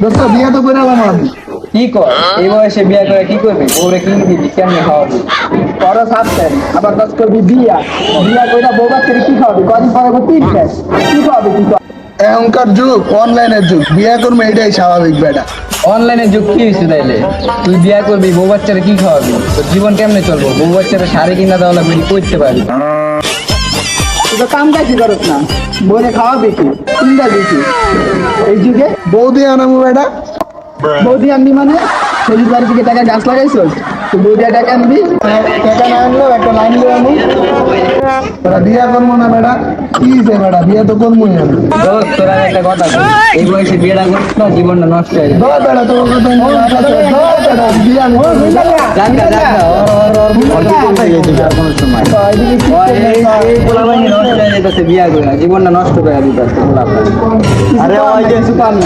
দোস্ত বিয়ে তো করে আমি কি কর? এই বয়সে বিয়ে করে কি করবি? বউরে কি দিবি কেমনে খাওয়াবি? আবার করবি বিয়া। বউ কি খাওয়াবি? কদিন পরে করবি টেস্ট কি খাওয়াবি কি এখনকার যুগ অনলাইনের যুগ। বিয়া করব এটাই স্বাভাবিক বেটা অনলাইনে যুগ কি হয়েছে তাইলে? তুই বিয়ে করবি বউ বাচ্চারা কি খাওয়াবি? তোর জীবন কেমনে চলবো? বউ বাচ্চারা শাড়ি কিনা দেওয়া লাগবে করতে পারবি? তুই তো কাম কাজ করস না। বলে খাওয়াবি কি? দিছি এই বৌদি আনামু বেটা বৌদি আনবি মানে সেই বাড়ি থেকে টাকা গাছ লাগাইছস তুই বৌদি টাকা আনবি টাকা না আনলেও একটা লাইন দিয়ে আনু তোরা বিয়া করব না বেটা কি হয়েছে বেটা বিয়া তো করবোই আমি দোস্ত তোরা একটা কথা এই বয়সে বিয়েটা করিস না জীবনটা নষ্ট হয়ে যাবে দর বেটা তোর কথা মনে বিয়া করব না। যাক না, যাক না, ওর- ওর- ওর- ওর কি করতে গেছিস আর কোনো ওই বিয়া করে জীবনটা নষ্ট করে দিতেছে আরে ওই যে সুপানি